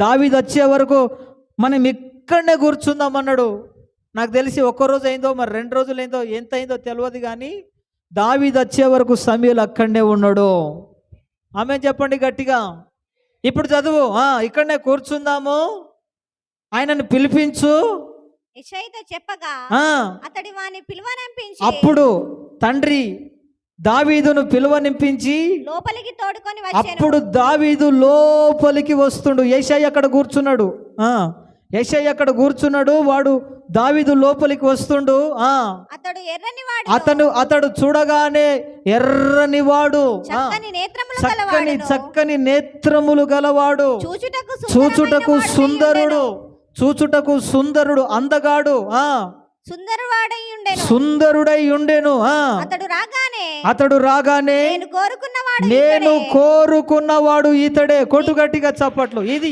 దావీదు వచ్చే వరకు మనం ఇక్కడనే కూర్చుందాం అన్నాడు. నాకు తెలిసి ఒక్క రోజు అయిందో మరి రెండు రోజులు అయిందో ఎంత అయిందో తెలియదు కానీ దావీదు వచ్చే వరకు సమీలు అక్కడనే ఉన్నాడు. ఆమె చెప్పండి గట్టిగా. ఇప్పుడు చదువు. ఇక్కడనే కూర్చుందాము. ఆయనను పిలిపించు. చెప్పగా అతడి వాని పిలువనంపించి. అప్పుడు తండ్రి దావీదును పిలువనింపించి లోపలికి తోడుకొని అప్పుడు దావీదు లోపలికి వస్తుండు. యెషయి అక్కడ కూర్చున్నాడు. ఆ యెషయి అక్కడ కూర్చున్నాడు. వాడు దావీదు లోపలికి వస్తుండు. ఆ అతడు ఎర్రని వాడు అతను అతడు చూడగానే ఎర్రని వాడు. ఆ, చక్కని నేత్రములు చక్కని నేత్రములు గలవాడు. చూచుటకు సుందరుడు. చూచుటకు సుందరుడు అందగాడు. ఉండెను సుందరుడై ఉండెను ఆ. అతడు రాగానే అతడు రాగానే నేను కోరుకున్నవాడు నేను. కోరుకున్నవాడు ఇతడే కొట్టుగట్టిగా చప్పట్లు. ఇది